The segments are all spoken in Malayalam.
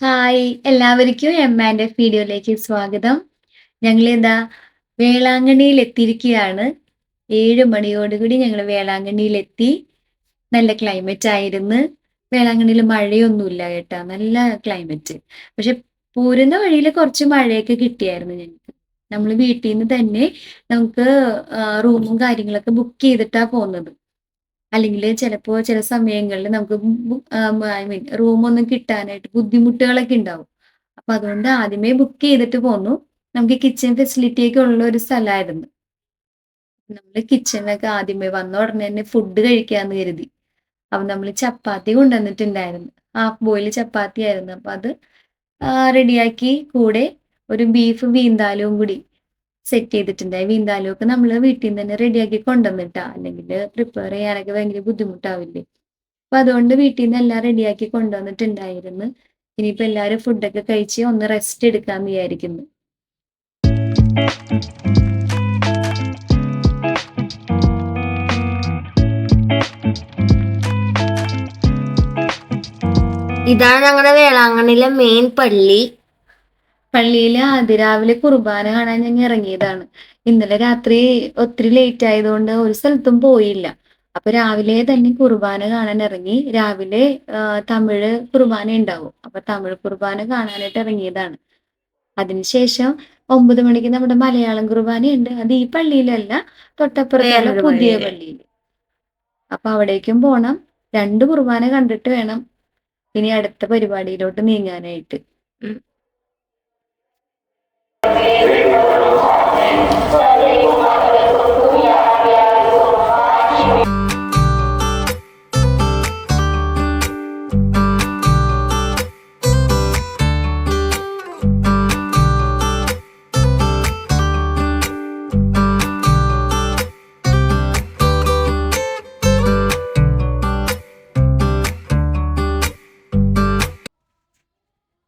ഹായ് എല്ലാവർക്കും എം എമ്മാന്റെ വീഡിയോയിലേക്ക് സ്വാഗതം. ഞങ്ങൾ എന്താ വേളാങ്കണ്ണിയിൽ എത്തിയിരിക്കുകയാണ് ഏഴ് മണിയോടുകൂടി ഞങ്ങൾ വേളാങ്കണ്ണിയിലെത്തി. നല്ല ക്ലൈമറ്റ് ആയിരുന്നു. വേളാങ്കണ്ണിയിൽ മഴയൊന്നുമില്ല കേട്ടോ. നല്ല ക്ലൈമറ്റ് പക്ഷെ പോരുന്ന വഴിയിൽ കുറച്ച് മഴയൊക്കെ കിട്ടിയായിരുന്നു ഞങ്ങൾക്ക്. നമ്മൾ വീട്ടിൽ നിന്ന് തന്നെ നമുക്ക് റൂമും കാര്യങ്ങളൊക്കെ ബുക്ക് ചെയ്തിട്ടാണ് പോകുന്നത് അല്ലെങ്കിൽ ചിലപ്പോൾ ചില സമയങ്ങളിൽ നമുക്ക് ഐ മീൻ റൂമൊന്നും കിട്ടാനായിട്ട് ബുദ്ധിമുട്ടുകളൊക്കെ ഉണ്ടാവും. അപ്പൊ അതുകൊണ്ട് ആദ്യമേ ബുക്ക് ചെയ്തിട്ട് പോന്നു. നമുക്ക് കിച്ചൺ ഫെസിലിറ്റി ഒക്കെ ഉള്ള ഒരു സ്ഥലമായിരുന്നു. നമ്മൾ കിച്ചണിലൊക്കെ ആദ്യമേ വന്ന ഉടനെ തന്നെ ഫുഡ് കഴിക്കാന്ന് കരുതി. അപ്പൊ നമ്മൾ ചപ്പാത്തി കൊണ്ടുവന്നിട്ടുണ്ടായിരുന്നു. ഹാഫ് ബോയിൽ ചപ്പാത്തി ആയിരുന്നു അപ്പൊ അത് റെഡിയാക്കി കൂടെ ഒരു ബീഫ് വീന്താലും കൂടി. സെറ്റ് ചെയ്തിട്ടുണ്ടായി. വീന്താലും ഒക്കെ നമ്മൾ വീട്ടിൽ നിന്ന് തന്നെ റെഡിയാക്കി കൊണ്ടുവന്നിട്ടാ. അല്ലെങ്കിൽ പ്രിപ്പയർ ചെയ്യാനൊക്കെ ഭയങ്കര ബുദ്ധിമുട്ടാവില്ലേ. അപ്പൊ അതുകൊണ്ട് വീട്ടിൽ നിന്ന് എല്ലാം റെഡിയാക്കി കൊണ്ടുവന്നിട്ടുണ്ടായിരുന്നു. ഇനിയിപ്പോ എല്ലാവരും ഫുഡൊക്കെ കഴിച്ച് ഒന്ന് റെസ്റ്റ് എടുക്കാന്ന് വിചാരിക്കുന്നു. ഇതാണ് ഞങ്ങളുടെ വേളാങ്കണ്ണിലെ മെയിൻ പള്ളി. പള്ളിയിൽ അതിരാവിലെ കുർബാന കാണാൻ ഞങ്ങൾ ഇറങ്ങിയതാണ്. ഇന്നലെ രാത്രി ഒത്തിരി ലേറ്റ് ആയതുകൊണ്ട് ഒരു സ്ഥലത്തും പോയില്ല. അപ്പൊ രാവിലെ തന്നെ കുർബാന കാണാൻ ഇറങ്ങി. രാവിലെ തമിഴ് കുർബാന ഉണ്ടാവും. അപ്പൊ തമിഴ് കുർബാന കാണാനായിട്ട് ഇറങ്ങിയതാണ്. അതിനുശേഷം ഒമ്പത് മണിക്ക് നമ്മുടെ മലയാളം കുർബാന ഉണ്ട് അത് ഈ പള്ളിയിലല്ല തൊട്ടപ്പുറത്തുള്ള പുതിയ പള്ളിയിൽ. അപ്പൊ അവിടേക്കും പോണം. രണ്ട് കുർബാന കണ്ടിട്ട് വേണം ഇനി അടുത്ത പരിപാടിയിലോട്ട് നീങ്ങാനായിട്ട്.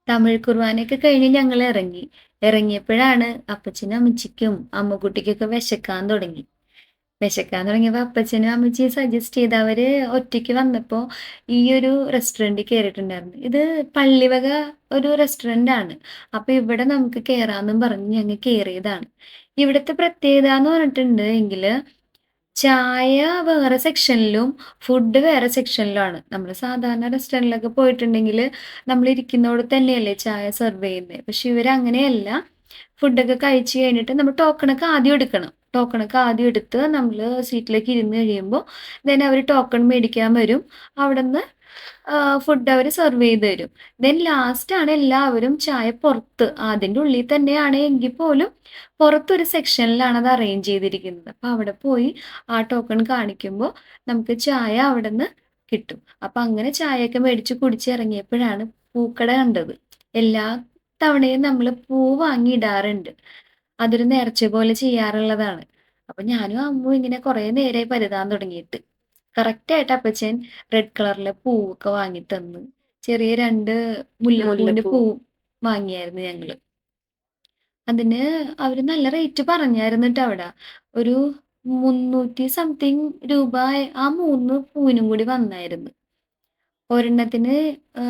തമിഴ് കുർബാനയൊക്കെ കഴിഞ്ഞ് ഞങ്ങൾ ഇറങ്ങി ഇറങ്ങിയപ്പോഴാണ് അപ്പച്ചനും അമ്മച്ചിക്കും അമ്മക്കുട്ടിക്കൊക്കെ വിശക്കാൻ തുടങ്ങി. വിശക്കാൻ തുടങ്ങിയപ്പോൾ അപ്പച്ചനും അമ്മച്ചിയും സജസ്റ്റ് ചെയ്ത് അവർ ഒറ്റയ്ക്ക് വന്നപ്പോൾ ഈ ഒരു റെസ്റ്റോറന്റിൽ കയറിയിട്ടുണ്ടായിരുന്നു ഇത് പള്ളിവക ഒരു റെസ്റ്റോറന്റ് ആണ്. അപ്പോൾ ഇവിടെ നമുക്ക് കയറാമെന്നും പറഞ്ഞ് ഞങ്ങൾ കയറിയതാണ് ഇവിടുത്തെ പ്രത്യേകത എന്ന് പറഞ്ഞിട്ടുണ്ട് എങ്കിൽ ചായ വേറെ സെക്ഷനിലും ഫുഡ് വേറെ സെക്ഷനിലുമാണ് നമ്മൾ സാധാരണ റെസ്റ്റോറന്റിലൊക്കെ പോയിട്ടുണ്ടെങ്കിൽ നമ്മൾ ഇരിക്കുന്നവിടെ തന്നെയല്ലേ ചായ സെർവ് ചെയ്യുന്നത് പക്ഷെ ഇവർ അങ്ങനെയല്ല ഫുഡൊക്കെ കഴിച്ച് കഴിഞ്ഞിട്ട് നമ്മൾ ടോക്കണൊക്കെ ആദ്യം എടുക്കണം. ടോക്കണൊക്കെ ആദ്യം എടുത്ത് നമ്മൾ സീറ്റിലേക്ക് ഇരുന്ന് കഴിയുമ്പോൾ ദെൻ അവർ ടോക്കൺ മേടിക്കാൻ വരും. അവിടെ നിന്ന് ഫുഡ് അവർ സെർവ് ചെയ്ത് തരും. ദെൻ ലാസ്റ്റ് ആണ് എല്ലാവരും ചായ പുറത്ത്. അതിന്റെ ഉള്ളിൽ തന്നെയാണ് എങ്കിൽ പോലും പുറത്തൊരു സെക്ഷനിലാണ് അത് അറേഞ്ച് ചെയ്തിരിക്കുന്നത്. അപ്പം അവിടെ പോയി ആ ടോക്കൺ കാണിക്കുമ്പോൾ നമുക്ക് ചായ അവിടെ നിന്ന് കിട്ടും. അപ്പം അങ്ങനെ ചായയൊക്കെ മേടിച്ച് കുടിച്ചിറങ്ങിയപ്പോഴാണ് പൂക്കട കണ്ടത്. എല്ലാ തവണയും നമ്മൾ പൂ വാങ്ങി ഇടാറുണ്ട് അതൊരു നേർച്ച പോലെ ചെയ്യാറുള്ളതാണ്. അപ്പം ഞാനും അമ്മും ഇങ്ങനെ കുറേ നേരമായി പരുതാൻ തുടങ്ങിയിട്ട്. കറക്റ്റ് ആയിട്ട് അപ്പച്ചൻ റെഡ് കളറിലെ പൂവൊക്കെ വാങ്ങി തന്ന്. ചെറിയ രണ്ട് മുല്ലപ്പൂവിന്റെ മുല്ലപ്പൂ. പൂ വാങ്ങിയായിരുന്നു ഞങ്ങൾ. അതിന് അവർ നല്ല റേറ്റ് പറഞ്ഞായിരുന്നു ട്ടോ അവിടെ. ഒരു മുന്നൂറ്റി സംതിങ് രൂപ ആ മൂന്ന് പൂവിനും കൂടി വന്നായിരുന്നു. ഒരെണ്ണത്തിന് ആ,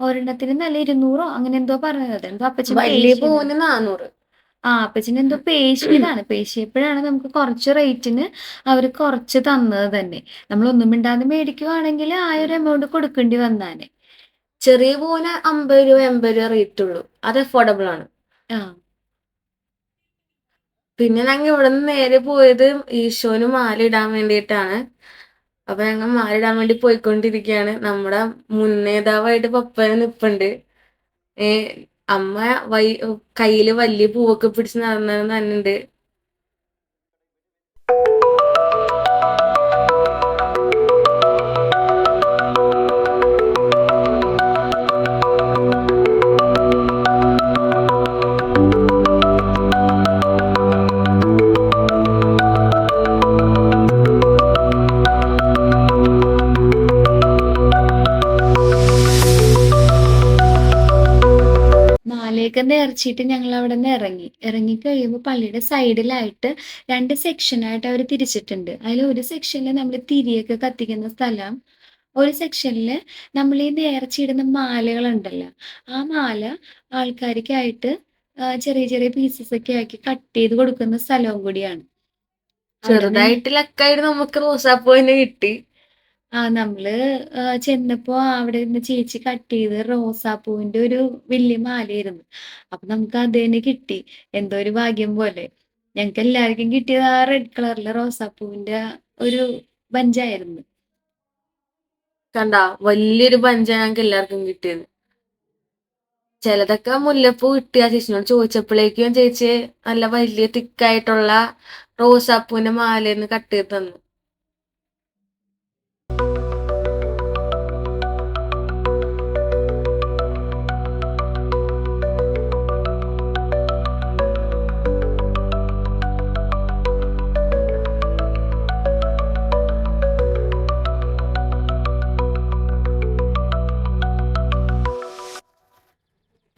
ഒരെണ്ണത്തിന് നല്ല ഇരുന്നൂറോ അങ്ങനെ എന്തോ പറഞ്ഞത് എന്തോ അപ്പച്ചൻ വലിയ. പൂവിന് നാനൂറ് ആ അപ്പച്ചന് എന്തോ പേശിയതാണ്. പേശിയപ്പോഴാണ് നമുക്ക് കുറച്ച് റേറ്റിന് അവർ കുറച്ച് തന്നത് തന്നെ. നമ്മൾ ഒന്നും മിണ്ടാതെ മേടിക്കുവാണെങ്കിൽ ആ ഒരു എമൗണ്ട് കൊടുക്കേണ്ടി വന്നാനെ ചെറിയ പോലെ അമ്പത് രൂപ എൺപത് രൂപ റേറ്റ് ഉള്ളൂ. അത് അഫോർഡബിൾ ആണ്. ആ. പിന്നെ ഞങ്ങൾ ഇവിടെ നിന്ന് നേരെ പോയത് ഈശോന് മാല ഇടാൻ വേണ്ടിയിട്ടാണ്. അപ്പൊ ഞങ്ങൾ മാല ഇടാൻ വേണ്ടി പോയിക്കൊണ്ടിരിക്കുകയാണ് നമ്മുടെ മുൻ നേതാവായിട്ട് പപ്പ നിപ്പുണ്ട്. ഏ അമ്മ വൈ കയ്യിൽ വലിയ പൂവൊക്കെ പിടിച്ച് നടന്നത് തന്നുണ്ട് നേർച്ചിട്ട് ഞങ്ങൾ അവിടെ നിന്ന് ഇറങ്ങി ഇറങ്ങി കഴിയുമ്പോൾ പള്ളിയുടെ സൈഡിലായിട്ട് രണ്ട് സെക്ഷനായിട്ട് അവർ തിരിച്ചിട്ടുണ്ട് അതിൽ ഒരു സെക്ഷനിൽ നമ്മൾ തിരിയൊക്കെ കത്തിക്കുന്ന സ്ഥലം ഒരു സെക്ഷനിൽ നമ്മൾ ഈ നേർച്ചയിടുന്ന മാലകളുണ്ടല്ലോ, ആ മാല ആൾക്കാർക്കായിട്ട് ചെറിയ ചെറിയ പീസസ് ഒക്കെ ആക്കി കട്ട് ചെയ്ത് കൊടുക്കുന്ന സ്ഥലവും കൂടിയാണ്. ചെറുതായിട്ട് ലക്കായിട്ട് നമുക്ക് റോസാപ്പൂ തന്നെ കിട്ടി. ആ നമ്മൾ ചെന്നപ്പോ അവിടെ നിന്ന് ചേച്ചി കട്ട് ചെയ്ത് റോസാപ്പൂവിന്റെ ഒരു വലിയ മാലയായിരുന്നു. അപ്പൊ നമുക്ക് അത് തന്നെ കിട്ടി. എന്തോ ഒരു ഭാഗ്യം പോലെ. ഞങ്ങക്ക് എല്ലാവർക്കും കിട്ടിയത് ആ റെഡ് കളറിലെ റോസാപ്പൂവിന്റെ ഒരു ബഞ്ചായിരുന്നു. കണ്ടാ വലിയൊരു ബഞ്ചാ ഞങ്ങൾക്ക് എല്ലാവർക്കും കിട്ടിയത്. ചിലതൊക്കെ മുല്ലപ്പൂ കിട്ടി ആ ചേച്ചിനോട് ചോദിച്ചപ്പോഴേക്കും ചേച്ചി നല്ല വലിയ തിക്കായിട്ടുള്ള റോസാപ്പൂവിന്റെ മാലന്ന് കട്ട് ചെയ്ത് തന്നു.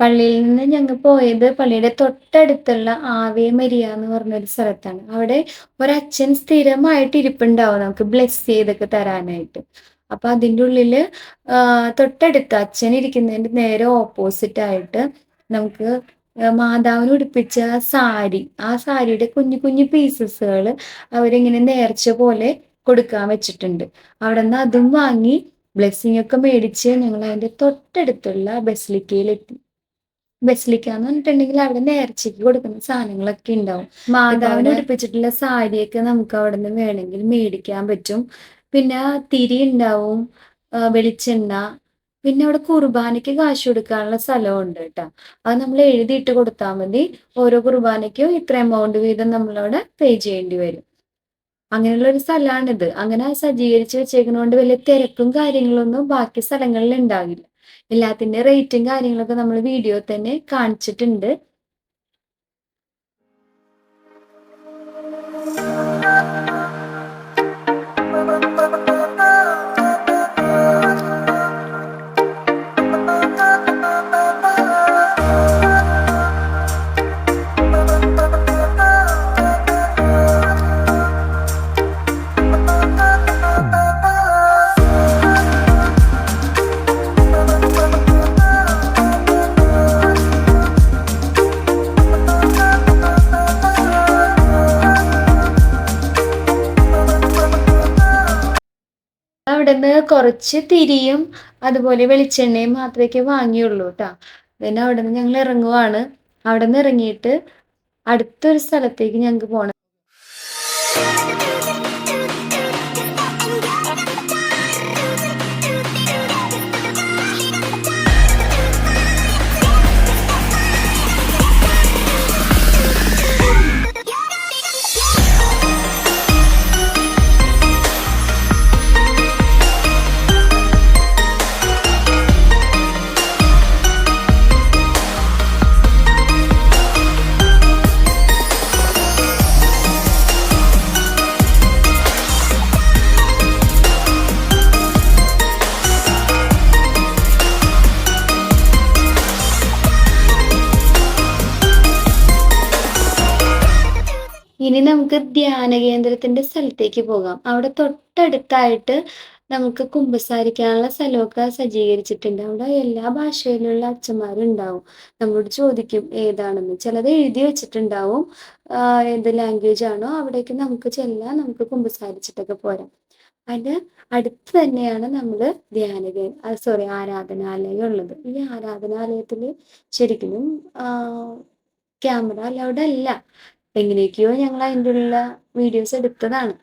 പള്ളിയിൽ നിന്ന് ഞങ്ങൾ പോയത് പള്ളിയുടെ തൊട്ടടുത്തുള്ള ആവേ മരിയ എന്ന് പറഞ്ഞൊരു സ്ഥലത്താണ്. അവിടെ ഒരച്ഛൻ സ്ഥിരമായിട്ട് ഇരിപ്പുണ്ടാവും നമുക്ക് ബ്ലെസ് ചെയ്തൊക്കെ തരാനായിട്ട്. അപ്പൊ അതിന്റെ ഉള്ളിൽ തൊട്ടടുത്ത് അച്ഛൻ ഇരിക്കുന്നതിന്റെ നേരെ ഓപ്പോസിറ്റ് ആയിട്ട് നമുക്ക് മാതാവിന് ഉടുപ്പിച്ച സാരി, ആ സാരിയുടെ കുഞ്ഞു കുഞ്ഞു പീസസുകൾ അവരിങ്ങനെ നേർച്ച പോലെ കൊടുക്കാൻ വെച്ചിട്ടുണ്ട്. അവിടെ നിന്ന് അതും വാങ്ങി ബ്ലെസ്സിങ് ഒക്കെ മേടിച്ച് ഞങ്ങൾ അതിന്റെ തൊട്ടടുത്തുള്ള ബസിലിക്കയിലെത്തി. ബസിലിക്ക എന്ന് പറഞ്ഞിട്ടുണ്ടെങ്കിൽ അവിടെ നേർച്ചയ്ക്ക് കൊടുക്കുന്ന സാധനങ്ങളൊക്കെ ഉണ്ടാവും. മാതാവിനെ ഉടുപ്പിച്ചിട്ടുള്ള സാരിയൊക്കെ നമുക്ക് അവിടെ നിന്ന് വേണമെങ്കിൽ മേടിക്കാൻ പറ്റും. പിന്നെ തിരി ഉണ്ടാവും, വെളിച്ചെണ്ണ, പിന്നെ അവിടെ കുർബാനയ്ക്ക് കാശ് കൊടുക്കാനുള്ള സ്ഥലവും ഉണ്ട് കേട്ടോ. അത് നമ്മൾ എഴുതിയിട്ട് കൊടുത്താൽ മതി. ഓരോ കുർബാനയ്ക്കും ഇത്ര എമൗണ്ട് വീതം നമ്മളവിടെ പേ ചെയ്യേണ്ടി വരും. അങ്ങനെയുള്ള ഒരു സ്ഥലമാണിത്. അങ്ങനെ സജ്ജീകരിച്ച് വെച്ചേക്കുന്നതുകൊണ്ട് വലിയ തിരക്കും കാര്യങ്ങളൊന്നും ബാക്കി സ്ഥലങ്ങളിൽ ഉണ്ടാകില്ല. എല്ലാത്തിന്റെ റേറ്റും കാര്യങ്ങളൊക്കെ നമ്മൾ വീഡിയോ തന്നെ കാണിച്ചിട്ടുണ്ട്. കുറച്ച് തിരിയും അതുപോലെ വെളിച്ചെണ്ണയും മാത്രമേ വാങ്ങിയുള്ളൂ കേട്ടോ പിന്നെ അവിടെ നിന്ന് ഞങ്ങൾ ഇറങ്ങുവാണ്. അവിടെ നിന്ന് ഇറങ്ങിയിട്ട് അടുത്തൊരു സ്ഥലത്തേക്ക് ഞങ്ങൾക്ക് പോണം. നമുക്ക് ധ്യാന കേന്ദ്രത്തിന്റെ സ്ഥലത്തേക്ക് പോകാം. അവിടെ തൊട്ടടുത്തായിട്ട് നമുക്ക് കുമ്പസാരിക്കാനുള്ള സ്ഥലമൊക്കെ സജ്ജീകരിച്ചിട്ടുണ്ട്. അവിടെ എല്ലാ ഭാഷയിലുള്ള അച്ഛന്മാരും ഉണ്ടാവും. നമ്മളോട് ചോദിക്കും ഏതാണെന്ന്. ചിലത് എഴുതി വെച്ചിട്ടുണ്ടാവും. ഏത് ലാംഗ്വേജ് ആണോ അവിടേക്ക് നമുക്ക് ചെല്ലാം. നമുക്ക് കുമ്പസാരിച്ചിട്ടൊക്കെ പോരാം. അതിന്റെ അടുത്ത് തന്നെയാണ് നമ്മൾ ധ്യാന സോറി ആരാധനാലയം ഉള്ളത്. ഈ ആരാധനാലയത്തിൽ ശരിക്കും ക്യാമറ അലൗഡ് അല്ല. എങ്ങനെയൊക്കെയോ ഞങ്ങൾ അതിന്റെ ഉള്ള വീഡിയോസ് എടുത്തതാണ്.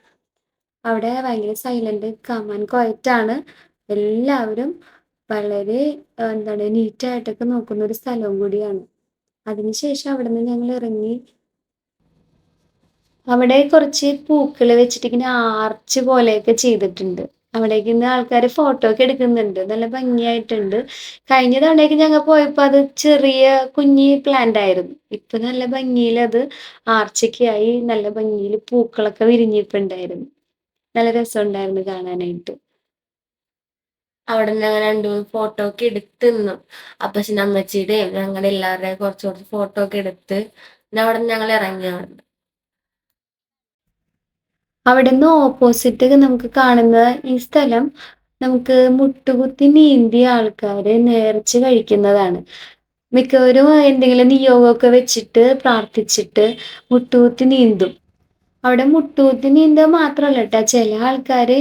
അവിടെ ഭയങ്കര സൈലന്റ് കമാൻ ക്വയറ്റാണ്. എല്ലാവരും വളരെ എന്താണ് നീറ്റായിട്ടൊക്കെ നോക്കുന്ന ഒരു സ്ഥലവും കൂടിയാണ്. അതിനുശേഷം അവിടെ നിന്ന് ഞങ്ങൾ ഇറങ്ങി അവിടെ കുറച്ച് പൂക്കൾ വെച്ചിട്ട് ഇങ്ങനെ ആർച്ച് പോലെയൊക്കെ ചെയ്തിട്ടുണ്ട്. അവിടേക്ക് നിന്ന് ആൾക്കാർ ഫോട്ടോ ഒക്കെ എടുക്കുന്നുണ്ട്. നല്ല ഭംഗിയായിട്ടുണ്ട്. കഴിഞ്ഞ തവണയൊക്കെ ഞങ്ങൾ പോയപ്പോൾ അത് ചെറിയ കുഞ്ഞി പ്ലാന്റ് ആയിരുന്നു. ഇപ്പൊ നല്ല ഭംഗിയിൽ അത് ആർച്ചയ്ക്കായി നല്ല ഭംഗിയിൽ പൂക്കളൊക്കെ വിരിഞ്ഞിട്ടുണ്ടായിരുന്നു. നല്ല രസമുണ്ടായിരുന്നു കാണാനായിട്ട്. അവിടെ ഞങ്ങൾ രണ്ടുമൂന്ന് ഫോട്ടോ ഒക്കെ എടുത്ത് നിന്നു. അപ്പച്ചനും അമ്മച്ചിയുടെയും ഞങ്ങളുടെ എല്ലാവരുടെയും കുറച്ച് കുറച്ച് ഫോട്ടോ ഒക്കെ എടുത്ത് അവിടെ ഞങ്ങൾ ഇറങ്ങി അവിടുന്ന്. ഓപ്പോസിറ്റ് നമുക്ക് കാണുന്ന ഈ സ്ഥലം നമുക്ക് മുട്ടുകുത്തി നീന്തിയ ആൾക്കാര് നേർച്ച കഴിക്കുന്നതാണ്. മിക്കവരും എന്തെങ്കിലും നിയോഗമൊക്കെ വെച്ചിട്ട് പ്രാർത്ഥിച്ചിട്ട് മുട്ടുകുത്തി നീന്തും. അവിടെ മുട്ടുകുത്തി നീന്തുക മാത്രല്ല കേട്ടോ ചില ആൾക്കാര്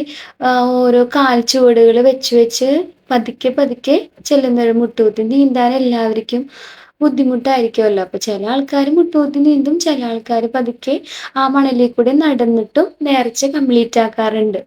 ഓരോ ഓരോ ചുവടുകൾ വെച്ച് വെച്ച് പതുക്കെ പതുക്കെ ചെല്ലുന്നവർ മുട്ടുകുത്തി നീന്താൻ എല്ലാവർക്കും ബുദ്ധിമുട്ടായിരിക്കുമല്ലോ. അപ്പൊ ചില ആൾക്കാർ മുട്ടുകുത്തി നീന്തും. ചില ആൾക്കാർ പതുക്കെ ആ മണലിൽ കൂടെ നടന്നിട്ടും നേർച്ച കംപ്ലീറ്റ് ആക്കാറുണ്ട്.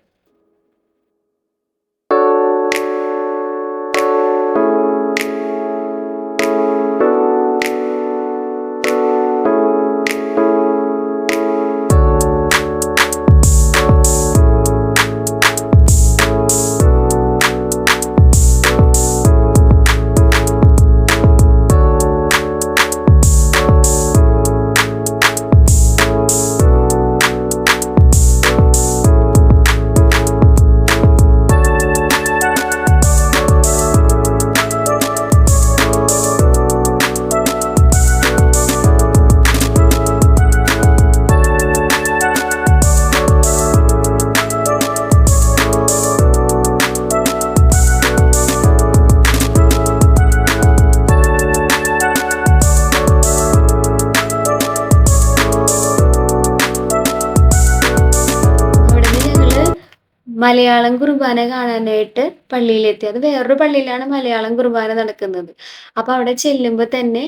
കുർബാന കാണാനായിട്ട് പള്ളിയിലെത്തി. അത് വേറൊരു പള്ളിയിലാണ് മലയാളം കുർബാന നടക്കുന്നത്. അപ്പൊ അവിടെ ചെല്ലുമ്പോൾ തന്നെ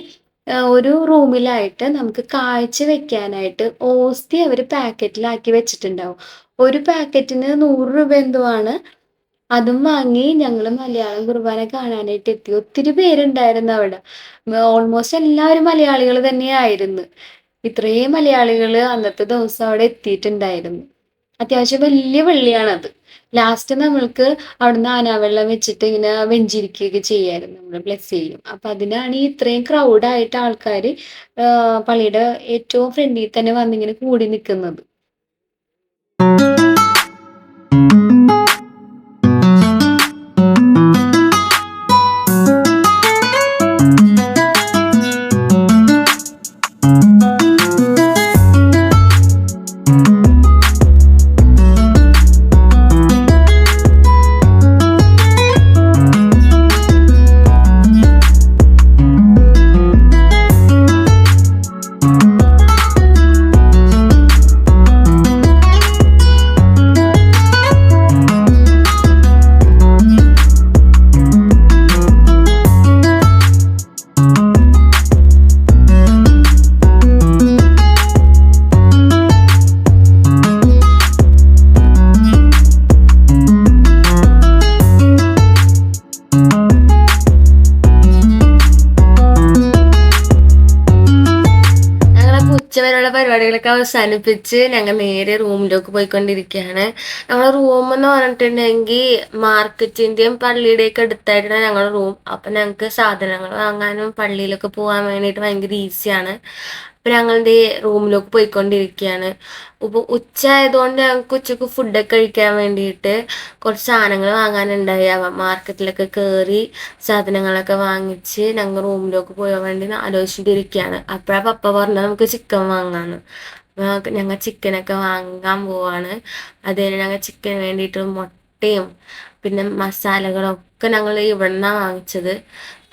ഒരു റൂമിലായിട്ട് നമുക്ക് കാഴ്ച വെക്കാനായിട്ട് ഓസ്തി അവർ പാക്കറ്റിലാക്കി വെച്ചിട്ടുണ്ടാവും. ഒരു പാക്കറ്റിന് നൂറ് രൂപ എന്തോ ആണ്. അതും വാങ്ങി ഞങ്ങൾ മലയാളം കുർബാന കാണാനായിട്ട് എത്തി. ഒത്തിരി പേരുണ്ടായിരുന്നു അവിടെ. ഓൾമോസ്റ്റ് എല്ലാവരും മലയാളികൾ തന്നെയായിരുന്നു. ഇത്രയും മലയാളികൾ അന്നത്തെ ദിവസം അവിടെ എത്തിയിട്ടുണ്ടായിരുന്നു. അത്യാവശ്യം വലിയ പള്ളിയാണത്. ലാസ്റ്റ് നമ്മൾക്ക് അവിടുന്ന് ആനാവെള്ളം വെച്ചിട്ട് ഇങ്ങനെ വെഞ്ചിരിക്കുകയൊക്കെ ചെയ്യായിരുന്നു. നമ്മൾ ബ്ലെസ് ചെയ്യും. അപ്പൊ അതിനാണ് ഈ ഇത്രയും ക്രൗഡായിട്ട് ആൾക്കാർ പള്ളിയുടെ ഏറ്റവും ഫ്രണ്ടിൽ തന്നെ വന്നിങ്ങനെ കൂടി നിക്കുന്നത്. പരിപാടികളൊക്കെ അവസാനിപ്പിച്ച് ഞങ്ങൾ നേരെ റൂമിലേക്ക് പോയിക്കൊണ്ടിരിക്കുകയാണ്. ഞങ്ങളുടെ റൂം എന്ന് പറഞ്ഞിട്ടുണ്ടെങ്കിൽ മാർക്കറ്റിന്റെയും പള്ളിയുടെയൊക്കെ അടുത്തായിട്ടാണ് ഞങ്ങളുടെ റൂം. അപ്പൊ ഞങ്ങൾക്ക് സാധനങ്ങൾ വാങ്ങാനും പള്ളിയിലൊക്കെ പോകാൻ വേണ്ടിയിട്ട് ഭയങ്കര ഈസിയാണ്. അപ്പൊ ഞങ്ങളുടെ റൂമിലേക്ക് പോയിക്കൊണ്ടിരിക്കുകയാണ്. ഇപ്പൊ ഉച്ച ആയതുകൊണ്ട് ഞങ്ങൾക്ക് ഉച്ചയ്ക്ക് ഫുഡൊക്കെ കഴിക്കാൻ വേണ്ടിയിട്ട് കുറച്ച് സാധനങ്ങൾ വാങ്ങാനുണ്ടായി. അവ മാർക്കറ്റിലൊക്കെ കയറി സാധനങ്ങളൊക്കെ വാങ്ങിച്ച് ഞങ്ങൾ റൂമിലേക്ക് പോകാൻ വേണ്ടി ആലോചിച്ചിട്ടിരിക്കുകയാണ്. അപ്പോഴാ പപ്പ പറഞ്ഞത് നമുക്ക് ചിക്കൻ വാങ്ങാന്ന്. ഞങ്ങൾ ചിക്കനൊക്കെ വാങ്ങാൻ പോവാണ്. അത് കഴിഞ്ഞ് ഞങ്ങൾ ചിക്കന് വേണ്ടിയിട്ട് മുട്ടയും പിന്നെ മസാലകളൊക്കെ ഞങ്ങൾ ഇവിടെ നിന്നാണ് വാങ്ങിച്ചത്.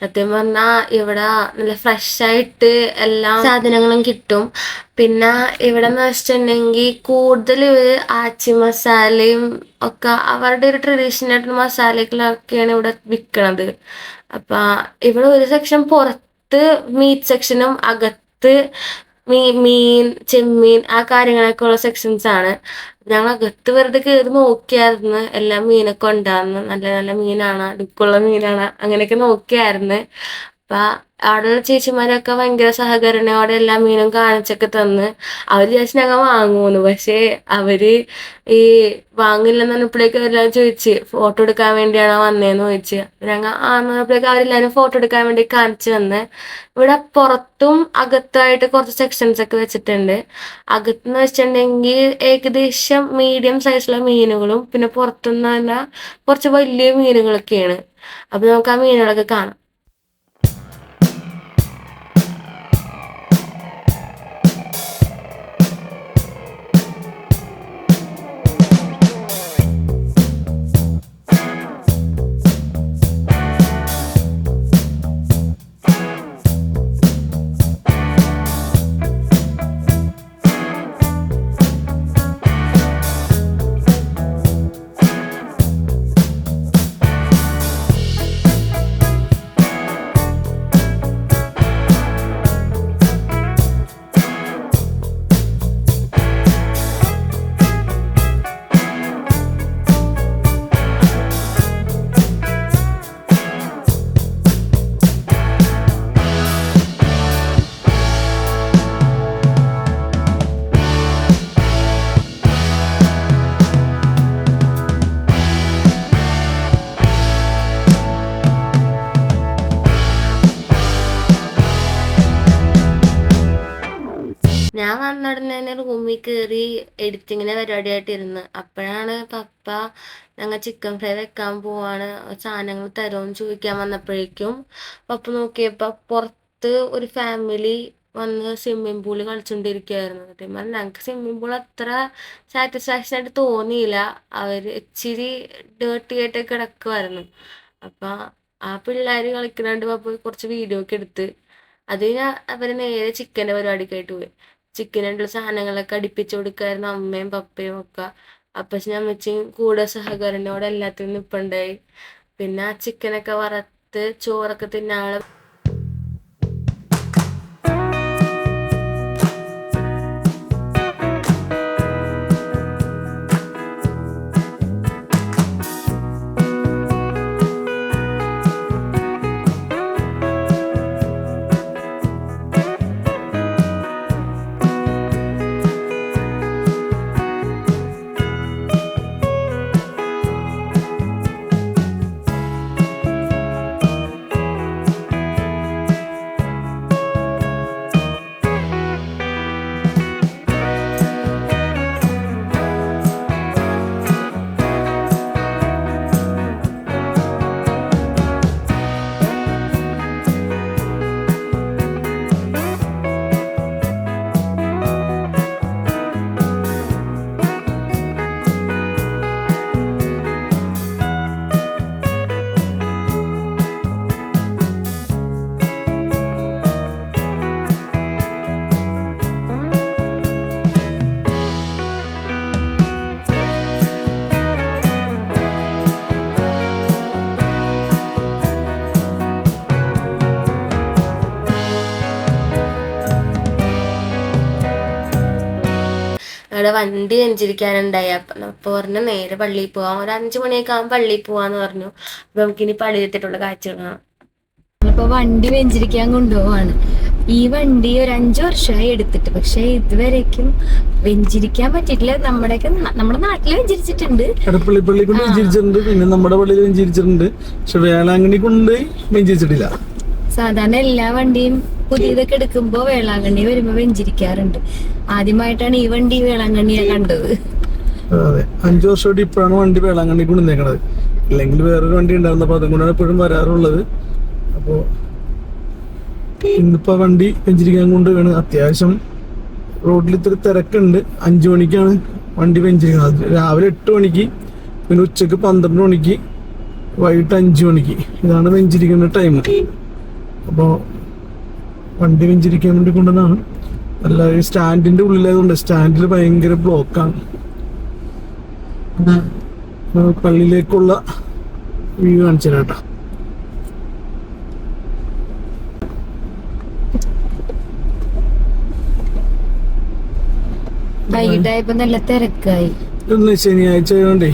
സത്യം പറഞ്ഞാ ഇവിടെ നല്ല ഫ്രഷ് ആയിട്ട് എല്ലാ സാധനങ്ങളും കിട്ടും. പിന്നെ ഇവിടെ എന്ന് വെച്ചിട്ടുണ്ടെങ്കിൽ കൂടുതൽ ആച്ചി മസാലയും ഒക്കെ അവരുടെ ഒരു ട്രഡീഷണൽ ആയിട്ടുള്ള മസാലകളൊക്കെയാണ് ഇവിടെ വിൽക്കണത്. അപ്പൊ ഇവിടെ ഒരു സെക്ഷൻ പുറത്ത് മീറ്റ് സെക്ഷനും അകത്ത് മീ മീൻ ചെമ്മീൻ ആ കാര്യങ്ങളൊക്കെ ഉള്ള സെക്ഷൻസ് ആണ്. ഞങ്ങൾ അകത്ത് വെറുതെ കയറി നോക്കിയായിരുന്നു. എല്ലാം മീനൊക്കെ ഉണ്ടായിരുന്നു. നല്ല നല്ല മീനാണ് അടുക്കുള്ള മീനാണ് അങ്ങനെയൊക്കെ നോക്കിയായിരുന്നു. അപ്പൊ അവിടെയുള്ള ചേച്ചിമാരൊക്കെ ഭയങ്കര സഹകരണയോടെ എല്ലാ മീനും കാണിച്ചൊക്കെ തന്ന് അവർ ചേച്ചി ഞങ്ങൾ വാങ്ങൂന്ന്. പക്ഷേ അവർ ഈ വാങ്ങില്ലെന്ന് പറഞ്ഞപ്പോഴേക്കും അവരെല്ലാം ചോദിച്ച് ഫോട്ടോ എടുക്കാൻ വേണ്ടിയാണോ വന്നേന്ന് ചോദിച്ച്. ഞങ്ങൾ ആന്ന് അവരെല്ലാരും ഫോട്ടോ എടുക്കാൻ വേണ്ടി കാണിച്ചു വന്ന് ഇവിടെ പുറത്തും അകത്തായിട്ട് കുറച്ച് സെക്ഷൻസ് ഒക്കെ വെച്ചിട്ടുണ്ട്. അകത്തുനിന്ന് വെച്ചിട്ടുണ്ടെങ്കിൽ ഏകദേശം മീഡിയം സൈസുള്ള മീനുകളും പിന്നെ പുറത്തുനിന്ന് പറഞ്ഞാൽ കുറച്ച് വലിയ മീനുകളൊക്കെയാണ്. അപ്പൊ നമുക്ക് ആ മീനുകളൊക്കെ കാണാം. ഞാൻ വന്ന ഉടനെ തന്നെ റൂമിൽ കയറി എഡിറ്റിങ്ങിന്റെ പരിപാടിയായിട്ട് ഇരുന്ന്. അപ്പോഴാണ് പപ്പ ഞങ്ങൾ ചിക്കൻ ഫ്രൈ വെക്കാൻ പോവാണ്. സാധനങ്ങൾ തരുമെന്ന് ചോദിക്കാൻ വന്നപ്പോഴേക്കും പപ്പ നോക്കിയപ്പോ പുറത്ത് ഒരു ഫാമിലി വന്ന് സ്വിമ്മിംഗ് പൂൾ കളിച്ചോണ്ടിരിക്കുകയായിരുന്നു സത്യം പറഞ്ഞാൽ ഞങ്ങൾക്ക് സ്വിമ്മിംഗ് പൂൾ അത്ര സാറ്റിസ്ഫാക്ഷൻ ആയിട്ട് തോന്നിയില്ല. അവർ ഇച്ചിരി ഡേർട്ടി ആയിട്ട് കിടക്കുമായിരുന്നു അപ്പൊ ആ പിള്ളേര് കളിക്കുന്നുണ്ട് പപ്പ കുറച്ച് വീഡിയോ ഒക്കെ എടുത്ത്. അത് ഞാൻ അവർ നേരെ ചിക്കന്റെ പരിപാടിക്കായിട്ട് പോയി. ചിക്കനുള്ള സാധനങ്ങളൊക്കെ അടുപ്പിച്ചു കൊടുക്കായിരുന്നു അമ്മയും പപ്പയും ഒക്കെ. അപ്പച്ചനും അമ്മച്ചിയും കൂടെ സഹകരണയോടെ എല്ലാത്തിനും നിപ്പുണ്ടായി. പിന്നെ ആ ചിക്കനൊക്കെ വറുത്ത് ചോറൊക്കെ തിന്നാനുള്ള അവിടെ വണ്ടി വെഞ്ചിരിക്കാനുണ്ടായി അപ്പം അപ്പൊ പറഞ്ഞു നേരെ പള്ളിയിൽ പോവാം. ഒരു അഞ്ചു മണിയൊക്കെ ആകുമ്പോൾ പള്ളിയിൽ പോവാന്ന് പറഞ്ഞു. അപ്പൊ നമുക്കിനി പള്ളിയിലെത്തിയിട്ടുള്ള കാഴ്ച കാണാം. ഇപ്പൊ വണ്ടി വെഞ്ചിരിക്കാൻ കൊണ്ടുപോവാണ്. ഈ വണ്ടി ഒരു അഞ്ചു വർഷമായി എടുത്തിട്ട്. പക്ഷെ ഇതുവരേക്കും വെഞ്ചിരിക്കാൻ പറ്റിയിട്ടില്ല. നമ്മുടെയൊക്കെ നമ്മുടെ നാട്ടിൽ വെഞ്ചിരിച്ചിട്ടുണ്ട്. എടപ്പള്ളി പള്ളി കൊണ്ട് വെഞ്ചിരിച്ചിട്ടുണ്ട്. പിന്നെ നമ്മുടെ പള്ളിയിൽ വെഞ്ചിരിച്ചിട്ടുണ്ട്. പക്ഷെ വേളാങ്കണ്ണി കൊണ്ട് വെഞ്ചിരിച്ചിട്ടില്ല സാധാരണ എല്ലാ വണ്ടിയും പുതിയതൊക്കെ എടുക്കുമ്പോ വേളാങ്കണ്ണി വരുമ്പോ വെഞ്ചിരിക്കാറുണ്ട്. ആദ്യമായിട്ടാണ് ഈ വണ്ടി വേളാങ്കണ്ണിയെ കണ്ടത്. അതെ. അഞ്ചു വർഷമായിട്ട് ഇപ്പോഴാണ് വണ്ടി വേളാങ്കണ്ണി കൊണ്ട് നിൽക്കണത് ഇല്ലെങ്കിൽ വേറൊരു വണ്ടി ഉണ്ടായിരുന്നു അപ്പൊ അതും കൊണ്ടാണ് എപ്പോഴും വരാറുള്ളത്. അപ്പോ ഇന്നിപ്പോ വണ്ടി വെഞ്ചിരിക്കാൻ കൊണ്ട് വേണം അത്യാവശ്യം റോഡിൽ ഇത്തിരി തിരക്കുണ്ട്. അഞ്ചു മണിക്കാണ് വണ്ടി വെഞ്ചിരിക്കുന്നത്. രാവിലെ എട്ട് മണിക്ക് പിന്നെ ഉച്ചയ്ക്ക് പന്ത്രണ്ട് മണിക്ക് വൈകിട്ട് അഞ്ചു മണിക്ക്. ഇതാണ് വെഞ്ചിരിക്കുന്ന ടൈം. അപ്പോൾ വണ്ടി വെഞ്ചിരിക്കാൻ വേണ്ടി കൊണ്ടുവന്നാണ് അല്ല ഈ സ്റ്റാൻഡിന്റെ ഉള്ളിലായതുകൊണ്ട് സ്റ്റാൻഡിൽ ഭയങ്കര ബ്ലോക്കാണ്. പള്ളിയിലേക്കുള്ള വ്യൂ കാണിച്ചു തരാം കേട്ടോ വൈകിട്ടായപ്പോ നല്ല തിരക്കായി. ഇന്ന് ശനിയാഴ്ച ആയതുകൊണ്ടേ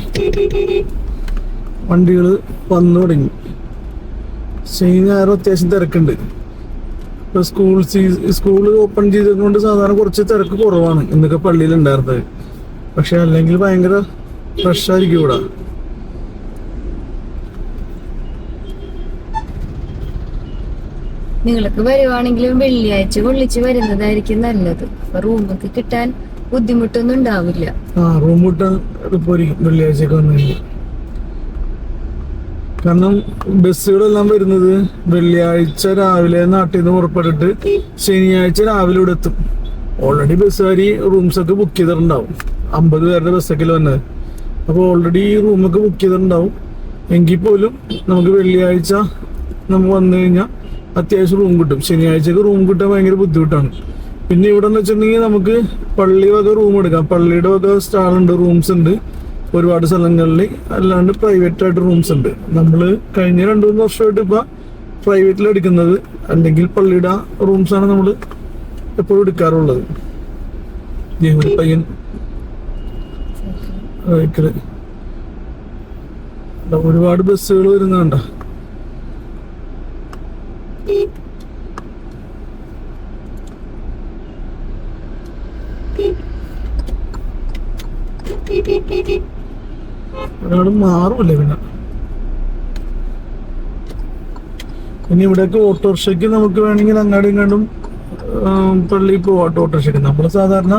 വണ്ടികൾ വന്നു തുടങ്ങി. ശനി ഞായറും അത്യാവശ്യം തിരക്കുണ്ട്. ഇപ്പൊ സ്കൂൾ സ്കൂൾ ഓപ്പൺ ചെയ്തതുകൊണ്ട് സാധാരണ കുറച്ച് തിരക്ക് കുറവാണ് ഇന്നൊക്കെ പള്ളിയിൽ ഉണ്ടായിരുന്നത്. പക്ഷെ അല്ലെങ്കിൽ ഭയങ്കര ഫ്രഷ് ആയിരിക്കും ഇവിടെ. നിങ്ങൾക്ക് വരുവാണെങ്കിലും വെള്ളിയാഴ്ച കൊള്ളിച്ച് വരുന്നതായിരിക്കും നല്ലത്. അപ്പൊ റൂമൊക്കെ കിട്ടാൻ ബുദ്ധിമുട്ടൊന്നും ഉണ്ടാവില്ല. ആ റൂം കിട്ടാൻ വെള്ളിയാഴ്ച വെള്ളിയാഴ്ചയൊക്കെ വന്നു കഴിഞ്ഞാൽ. കാരണം ബസ്സുകളെല്ലാം വരുന്നത് വെള്ളിയാഴ്ച രാവിലെ നാട്ടിൽ നിന്ന് പുറപ്പെട്ടിട്ട് ശനിയാഴ്ച രാവിലെ ഇവിടെ എത്തും. ഓൾറെഡി ബസ്സുകാരി റൂംസ് ഒക്കെ ബുക്ക് ചെയ്തിട്ടുണ്ടാവും. അമ്പത് പേരുടെ ബസ്സൊക്കെ വന്നത്. അപ്പോൾ ഓൾറെഡി റൂമൊക്കെ ബുക്ക് ചെയ്തിട്ടുണ്ടാവും. എങ്കിൽ പോലും നമുക്ക് വെള്ളിയാഴ്ച നമുക്ക് വന്നു കഴിഞ്ഞാൽ അത്യാവശ്യം റൂം കിട്ടും. ശനിയാഴ്ചക്ക് റൂം കിട്ടാൻ ഭയങ്കര ബുദ്ധിമുട്ടാണ്. പിന്നെ ഇവിടെ എന്ന് വെച്ചിട്ടുണ്ടെങ്കിൽ നമുക്ക് പള്ളി വക റൂം എടുക്കാം. പള്ളിയുടെ വക സ്റ്റാളുണ്ട് റൂംസ് ഉണ്ട്. ഒരുപാട് സ്ഥലങ്ങളിൽ അല്ലാണ്ട് പ്രൈവറ്റ് ആയിട്ട് റൂംസ് ഉണ്ട്. നമ്മൾ കഴിഞ്ഞ രണ്ടു മൂന്ന് വർഷമായിട്ട് ഇപ്പൊ പ്രൈവറ്റിൽ എടുക്കുന്നത് അല്ലെങ്കിൽ പള്ളിയുടെ റൂംസ് ആണ് നമ്മൾ എപ്പോഴും എടുക്കാറുള്ളത്. പയ്യൻ ഒരുപാട് ബസ്സുകൾ വരുന്നുണ്ട? ഒരാൾ മാറുമല്ലേ പിന്നെ? പിന്നെ ഇവിടെയൊക്കെ ഓട്ടോറിക്ഷയ്ക്ക് നമുക്ക് വേണമെങ്കിൽ അങ്ങാടും ഇങ്ങാണ്ടും പള്ളി പോവാട്ടോ ഓട്ടോറിക്ഷയ്ക്ക്. നമ്മൾ സാധാരണ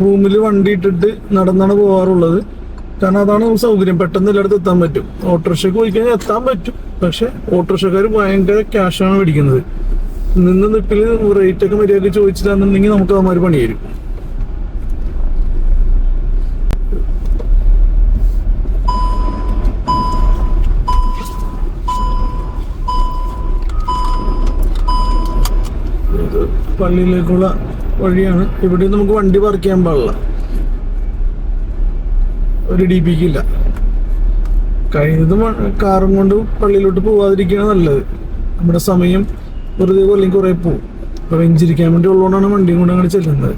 റൂമിൽ വണ്ടി ഇട്ടിട്ട് നടന്നാണ് പോവാറുള്ളത്. കാരണം അതാണ് സൗകര്യം. പെട്ടെന്ന് എല്ലായിടത്തും എത്താൻ പറ്റും. ഓട്ടോറിക്ഷയ്ക്ക് പോയി കഴിഞ്ഞാൽ എത്താൻ പറ്റും. പക്ഷെ ഓട്ടോറിക്ഷക്കാർ ഭയങ്കര ക്യാഷാണ് മേടിക്കുന്നത്. നിന്ന് നിപ്പിൽ റേറ്റൊക്കെ മര്യാദയ്ക്ക് ചോദിച്ചിട്ടാണെന്നുണ്ടെങ്കിൽ നമുക്ക് അവന്മാർ പണി തരും പള്ളിയിലേക്കുള്ള വഴിയാണ്. ഇവിടെ നമുക്ക് വണ്ടി പാർക്ക് ചെയ്യാൻ പാടില്ല. ഒരു ഡി പിക്ക് ഇല്ല കഴിയുന്നതും കാറും കൊണ്ട് പള്ളിയിലോട്ട് പോവാതിരിക്കുകയാണ് നല്ലത്. നമ്മുടെ സമയം വെറുതെ കൊല്ലെങ്കിൽ കുറെ പോവും. അപ്പൊ വെഞ്ചിരിക്കാൻ വേണ്ടി ഉള്ളതുകൊണ്ടാണ് വണ്ടിയും കൊണ്ട് അങ്ങനെ ചെല്ലുന്നത്.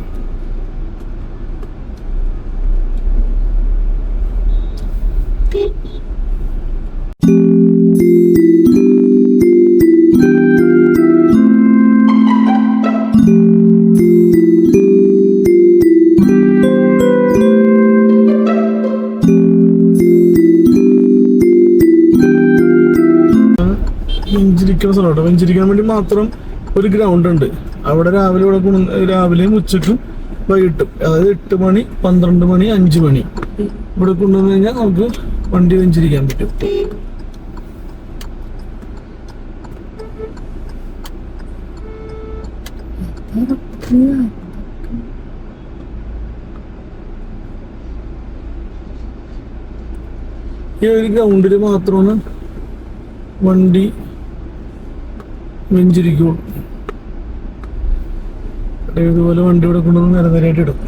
വെഞ്ചിരിക്കുന്ന സ്ഥലമാണ് വെഞ്ചിരിക്കാൻ വേണ്ടി മാത്രം ഒരു ഗ്രൗണ്ട് ഉണ്ട്. അവിടെ രാവിലെ ഇവിടെ രാവിലെയും ഉച്ചക്കും വൈകിട്ടും. അതായത് എട്ട് മണി പന്ത്രണ്ട് മണി അഞ്ച് മണി. ഇവിടെ കൊണ്ടുവന്നു കഴിഞ്ഞാൽ നമുക്ക് വണ്ടി വെഞ്ചിരിക്കാൻ പറ്റും. ഈ ഒരു ഗ്രൗണ്ടിൽ മാത്രമാണ് വണ്ടി വെഞ്ചിരിക്കുള്ളൂ ഇതുപോലെ വണ്ടി ഇവിടെ കൊണ്ടുവന്ന് നിരന്തരമായിട്ട് ഇടും.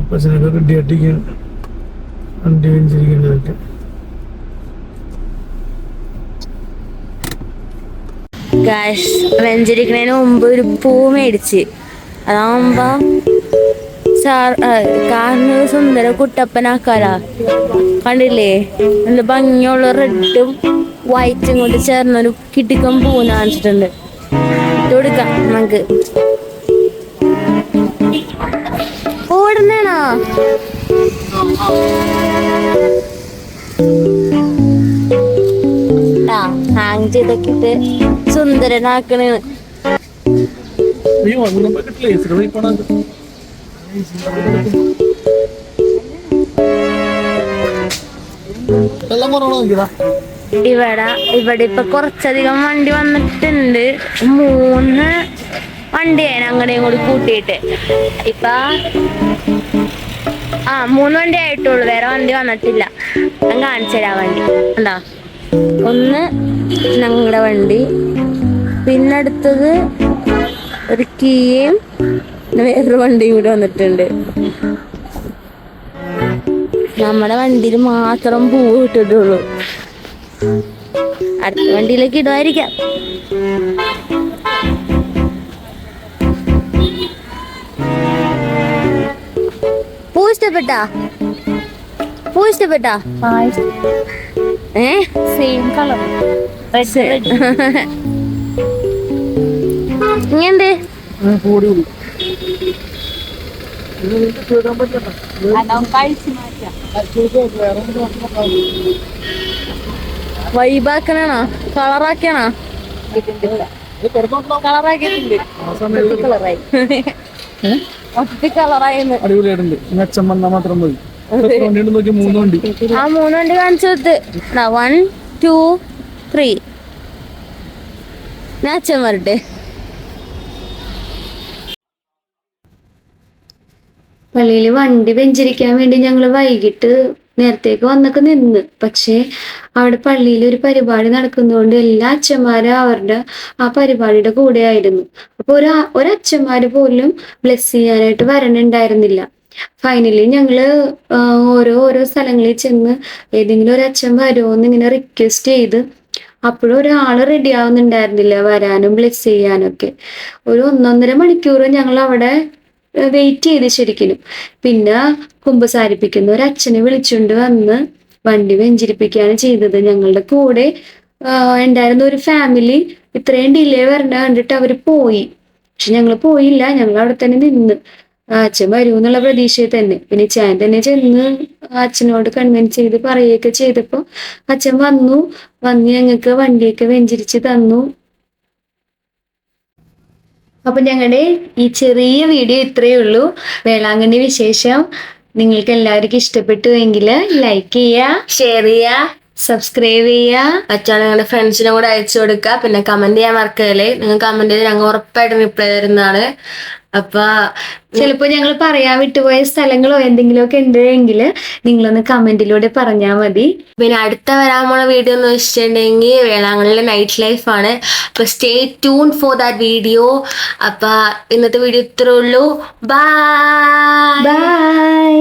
അപ്പച്ചനൊക്കെ റെഡിയായിട്ടിരിക്കുകയാണ്. വണ്ടി വെഞ്ചിരിക്കേണ്ടതൊക്കെ ഗാഷ് വെഞ്ചരിക്കണതിന് മുമ്പ് ഒരു പൂ മേടിച്ച്. അതാവുമ്പോ സാർ സുന്ദര കുട്ടപ്പനാക്കാലാ. കണ്ടില്ലേ? നല്ല ഭംഗിയുള്ള റെഡും വൈറ്റും കൊണ്ട് ചേർന്നൊരു കിട്ടിക്കം പൂന്ന് കാണിച്ചിട്ടുണ്ട്. കൊടുക്കാം നമുക്ക്. ഓടുന്നേണോ ആ ഹാങ് ചെയ്തൊക്കെ ഇവിടെ ഇവിടെ ഇപ്പൊ കുറച്ചധികം വണ്ടി വന്നിട്ടുണ്ട്. മൂന്ന് വണ്ടിയാണ് അങ്ങനെയും കൂടി കൂട്ടിയിട്ട്. ഇപ്പൊ ആ മൂന്ന് വണ്ടി ആയിട്ടുള്ളൂ വേറെ വണ്ടി വന്നിട്ടില്ല. ഞാൻ കാണിച്ചു തരാം വണ്ടി. എന്താ ഒന്ന് ഞങ്ങളുടെ വണ്ടി. പിന്നെ അടുത്തത് ഒരു കീയും വേറൊരു വണ്ടിയും കൂടി വന്നിട്ടുണ്ട്. നമ്മുടെ വണ്ടിയിൽ മാത്രം പൂവ് ഇട്ടിട്ടുള്ളൂ. അടുത്ത വണ്ടിയിലേക്ക് ഇടുമായിരിക്കാം. പൂ ഇഷ്ടപ്പെട്ടാ? പൂ ഇഷ്ടപ്പെട്ടാ? ഏ? സെയിം കളർ ഇങ്ങണ്ട് വൈബാക്കണോ കളറാക്കണോ ആ മൂന്ന് വണ്ടി കാണിച്ചു കൊടുത്ത്. വൺ ടു ത്രീ ഞാൻ വരട്ടെ. പള്ളിയിൽ വണ്ടി വെഞ്ചരിക്കാൻ വേണ്ടി ഞങ്ങൾ വൈകിട്ട് നേരത്തേക്ക് വന്നൊക്കെ നിന്ന്. പക്ഷേ അവിടെ പള്ളിയിൽ ഒരു പരിപാടി നടക്കുന്നതുകൊണ്ട് എല്ലാ അച്ഛന്മാരും അവരുടെ ആ പരിപാടിയുടെ കൂടെ ആയിരുന്നു അപ്പൊ ഒരു ഒരച്ഛന്മാര് പോലും ബ്ലെസ് ചെയ്യാനായിട്ട് വരണുണ്ടായിരുന്നില്ല. ഫൈനലി ഞങ്ങൾ ഓരോ ഓരോ സ്ഥലങ്ങളിൽ ചെന്ന് ഏതെങ്കിലും ഒരു അച്ഛൻ വരുമോ എന്ന് ഇങ്ങനെ റിക്വസ്റ്റ് ചെയ്ത് അപ്പോഴും ഒരാൾ റെഡി ആവുന്നുണ്ടായിരുന്നില്ല വരാനും ബ്ലെസ് ചെയ്യാനൊക്കെ. ഒരു ഒന്നൊന്നര മണിക്കൂർ ഞങ്ങൾ അവിടെ വെയിറ്റ് ചെയ്ത് ശരിക്കും പിന്നെ കുമ്പസാരിപ്പിക്കുന്ന. ഒരു അച്ഛനെ വിളിച്ചുകൊണ്ട് വന്ന് വണ്ടി വെഞ്ചരിപ്പിക്കുകയാണ് ചെയ്തത്. ഞങ്ങളുടെ കൂടെ ഉണ്ടായിരുന്ന ഒരു ഫാമിലി ഇത്രയും ഡിലേ വരണ്ട കണ്ടിട്ട് അവർ പോയി. പക്ഷെ ഞങ്ങൾ പോയില്ല. ഞങ്ങൾ അവിടെ തന്നെ നിന്ന്. ആ, അച്ഛൻ വരൂ എന്നുള്ള പ്രതീക്ഷയിൽ തന്നെ. പിന്നെ ഞാൻ തന്നെ ചെന്ന് അച്ഛനോട് കൺവിൻസ് ചെയ്ത് പറയുകയൊക്കെ ചെയ്തപ്പോ അച്ഛൻ വന്നു. വന്ന് ഞങ്ങൾക്ക് വണ്ടിയൊക്കെ വെഞ്ചരിച്ച് തന്നു. അപ്പൊ ഞങ്ങളുടെ ഈ ചെറിയ വീഡിയോ ഇത്രയേ ഉള്ളൂ. വേളാങ്കണ്ണി വിശേഷം നിങ്ങൾക്ക് എല്ലാവർക്കും ഇഷ്ടപ്പെട്ടു എങ്കിൽ ലൈക്ക് ചെയ്യുക ഷെയർ ചെയ്യുക സബ്സ്ക്രൈബ് ചെയ്യുക. പറ്റുകയാണെങ്കിൽ നിങ്ങളുടെ ഫ്രണ്ട്സിനും കൂടെ അയച്ചു കൊടുക്കുക. പിന്നെ കമന്റ് ചെയ്യാൻ മറക്കല്ലേ? നിങ്ങൾ കമന്റ് ചെയ്ത് ഞങ്ങൾ ഉറപ്പായിട്ടും റിപ്ലൈ തരുന്നതാണ്. അപ്പൊ ചിലപ്പോ ഞങ്ങൾ പറയാൻ വിട്ടുപോയ സ്ഥലങ്ങളോ എന്തെങ്കിലും എന്തെങ്കിലുമൊക്കെ ഉണ്ടെങ്കിൽ നിങ്ങളൊന്ന് കമന്റിലൂടെ പറഞ്ഞാൽ മതി. പിന്നെ അടുത്ത വരാൻ പോണ വീഡിയോ എന്ന് വെച്ചിട്ടുണ്ടെങ്കിൽ വേളാങ്കണ്ണിലെ നൈറ്റ് ലൈഫ് ആണ്. അപ്പൊ stay tune for that video അപ്പൊ ഇന്നത്തെ വീഡിയോ ഇത്രേ ഉള്ളൂ. Bye bye